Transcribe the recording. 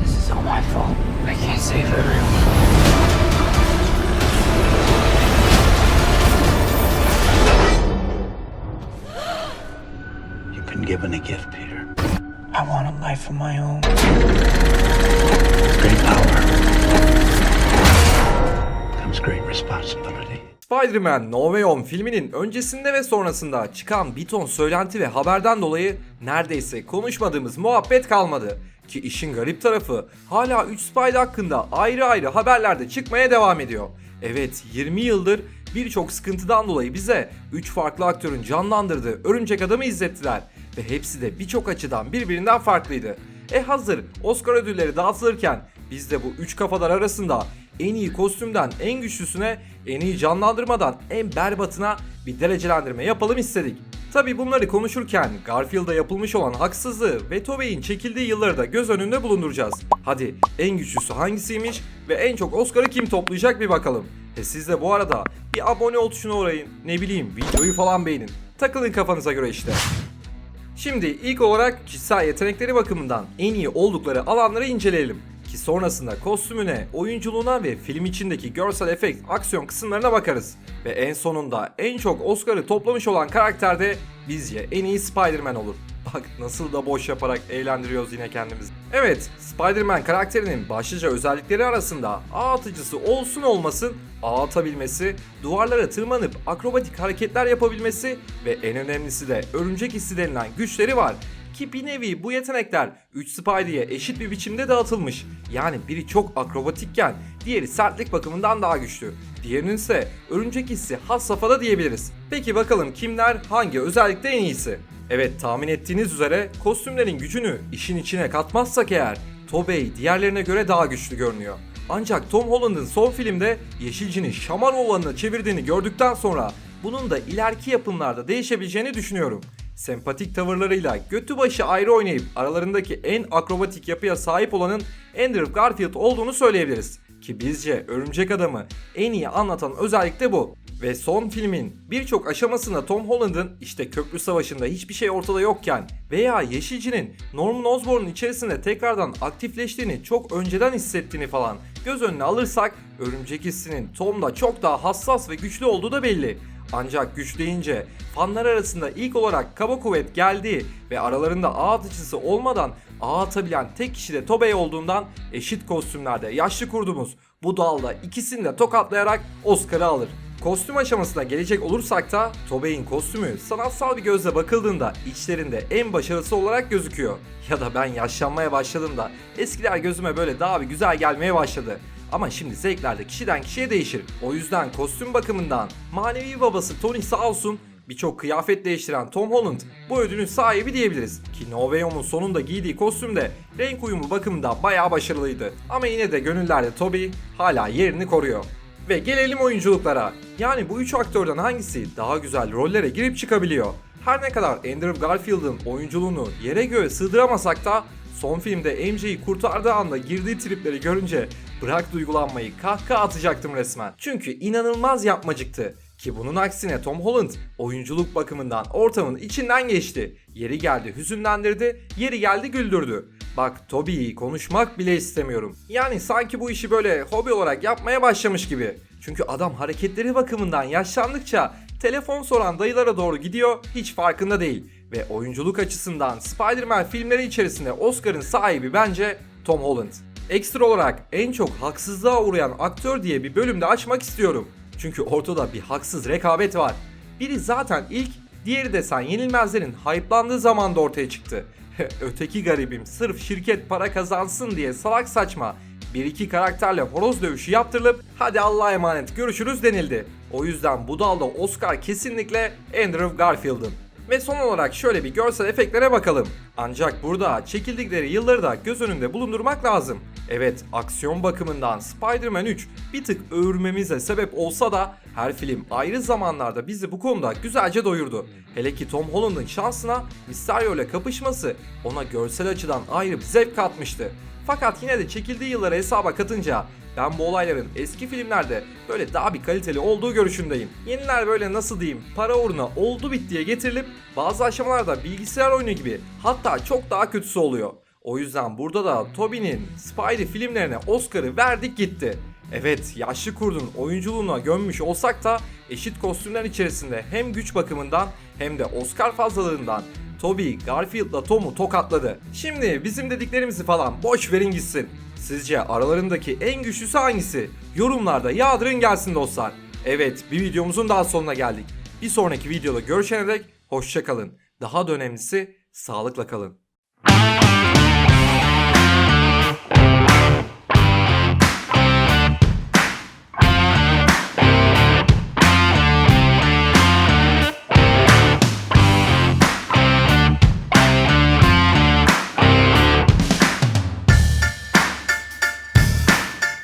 This is all my fault. I can't save everyone. You've been given a gift, Peter. I want a life of my own. Great power comes great responsibility. Spider-Man No Way Home filminin öncesinde ve sonrasında çıkan bir ton söylenti ve haberden dolayı neredeyse konuşmadığımız muhabbet kalmadı. Ki işin garip tarafı hala 3 Spider hakkında ayrı ayrı haberlerde çıkmaya devam ediyor. Evet 20 yıldır birçok sıkıntıdan dolayı bize 3 farklı aktörün canlandırdığı Örümcek Adam'ı izlettiler. Ve hepsi de birçok açıdan birbirinden farklıydı. E hazır Oscar ödülleri dağıtılırken biz de bu üç kafalar arasında en iyi kostümden en güçlüsüne, en iyi canlandırmadan en berbatına bir derecelendirme yapalım istedik. Tabi bunları konuşurken Garfield'a yapılmış olan haksızlığı ve Tobey'in çekildiği yılları da göz önünde bulunduracağız. Hadi en güçlüsü hangisiymiş ve en çok Oscar'ı kim toplayacak bir bakalım. E siz de bu arada bir abone ol tuşuna uğrayın, ne bileyim videoyu falan beğenin. Takılın kafanıza göre işte. Şimdi ilk olarak kişisel yetenekleri bakımından en iyi oldukları alanları inceleyelim. Ki sonrasında kostümüne, oyunculuğuna ve film içindeki görsel efekt, aksiyon kısımlarına bakarız. Ve en sonunda en çok Oscar'ı toplamış olan karakter de bizce en iyi Spider-Man olur. Bak nasıl da boş yaparak eğlendiriyoruz yine kendimizi. Evet, Spider-Man karakterinin başlıca özellikleri arasında ağ atıcısı olsun olmasın ağ atabilmesi, duvarlara tırmanıp akrobatik hareketler yapabilmesi ve en önemlisi de örümcek hissi denilen güçleri var. Ki bir nevi bu yetenekler 3 Spidey'e eşit bir biçimde dağıtılmış. Yani biri çok akrobatikken diğeri sertlik bakımından daha güçlü. Diğerinin ise örümcek hissi has safhada diyebiliriz. Peki bakalım kimler hangi özellikte en iyisi? Evet tahmin ettiğiniz üzere kostümlerin gücünü işin içine katmazsak eğer Tobey diğerlerine göre daha güçlü görünüyor. Ancak Tom Holland'ın son filmde Yeşilcini şaman olanına çevirdiğini gördükten sonra bunun da ileriki yapımlarda değişebileceğini düşünüyorum. Sempatik tavırlarıyla götü başı ayrı oynayıp aralarındaki en akrobatik yapıya sahip olanın Andrew Garfield olduğunu söyleyebiliriz. Ki bizce Örümcek Adam'ı en iyi anlatan özellik de bu. Ve son filmin birçok aşamasında Tom Holland'ın işte köprü savaşında hiçbir şey ortada yokken veya Yeşilci'nin Norman Osborn'un içerisinde tekrardan aktifleştiğini çok önceden hissettiğini falan göz önüne alırsak Örümcek hissinin Tom'da çok daha hassas ve güçlü olduğu da belli. Ancak güç deyince fanlar arasında ilk olarak kaba kuvvet geldiği ve aralarında ağ atıcısı olmadan ağ atabilen tek kişi de Tobey olduğundan eşit kostümlerde yaşlı kurdumuz bu dalda ikisini de tokatlayarak Oscar'ı alır. Kostüm aşamasına gelecek olursak da Tobey'in kostümü sanatsal bir gözle bakıldığında içlerinde en başarısı olarak gözüküyor. Ya da ben yaşlanmaya başladığımda eskiler gözüme böyle daha bir güzel gelmeye başladı. Ama şimdi zevkler de kişiden kişiye değişir. O yüzden kostüm bakımından manevi babası Tony sağ olsun birçok kıyafet değiştiren Tom Holland bu ödülün sahibi diyebiliriz. Ki No Way Home'un sonunda giydiği kostüm de renk uyumu bakımından bayağı başarılıydı. Ama yine de gönüllerde Toby hala yerini koruyor. Ve gelelim oyunculuklara. Yani bu üç aktörden hangisi daha güzel rollere girip çıkabiliyor? Her ne kadar Andrew Garfield'ın oyunculuğunu yere göğe sığdıramasak da son filmde MJ'yi kurtardığı anda girdiği tripleri görünce bırak duygulanmayı kahkaha atacaktım resmen. Çünkü inanılmaz yapmacıktı. Ki bunun aksine Tom Holland oyunculuk bakımından ortamın içinden geçti. Yeri geldi hüzünlendirdi, yeri geldi güldürdü. Bak Toby'yi konuşmak bile istemiyorum. Yani sanki bu işi böyle hobi olarak yapmaya başlamış gibi. Çünkü adam hareketleri bakımından yaşlandıkça telefon soran dayılara doğru gidiyor hiç farkında değil. Ve oyunculuk açısından Spider-Man filmleri içerisinde Oscar'ın sahibi bence Tom Holland. Ekstra olarak en çok haksızlığa uğrayan aktör diye bir bölümde açmak istiyorum. Çünkü ortada bir haksız rekabet var. Biri zaten ilk, diğeri de sen yenilmezlerin hype'landığı zamanda ortaya çıktı. Öteki garibim sırf şirket para kazansın diye salak saçma bir iki karakterle horoz dövüşü yaptırılıp hadi Allah'a emanet görüşürüz denildi. O yüzden bu dalda Oscar kesinlikle Andrew Garfield'ın. Ve son olarak şöyle bir görsel efektlere bakalım. Ancak burada çekildikleri yılları da göz önünde bulundurmak lazım. Evet aksiyon bakımından Spider-Man 3 bir tık övürmemize sebep olsa da her film ayrı zamanlarda bizi bu konuda güzelce doyurdu. Hele ki Tom Holland'ın şansına Mysterio ile kapışması ona görsel açıdan ayrı bir zevk katmıştı. Fakat yine de çekildiği yılları hesaba katınca Ben bu olayların eski filmlerde böyle daha bir kaliteli olduğu görüşündeyim. Yeniler böyle nasıl diyeyim para uğruna oldu bittiye getirilip bazı aşamalarda bilgisayar oyunu gibi hatta çok daha kötüsü oluyor. O yüzden burada da Tobey'nin Spidey filmlerine Oscar'ı verdik gitti. Evet yaşlı kurdun oyunculuğuna gömmüş olsak da eşit kostümler içerisinde hem güç bakımından hem de Oscar fazlalığından Toby Garfield'la Tom'u tokatladı. Şimdi bizim dediklerimizi falan boş verin gitsin. Sizce aralarındaki en güçlüsü hangisi? Yorumlarda yağdırın gelsin dostlar. Evet bir videomuzun daha sonuna geldik. Bir sonraki videoda görüşene dek hoşçakalın. Daha da önemlisi sağlıkla kalın.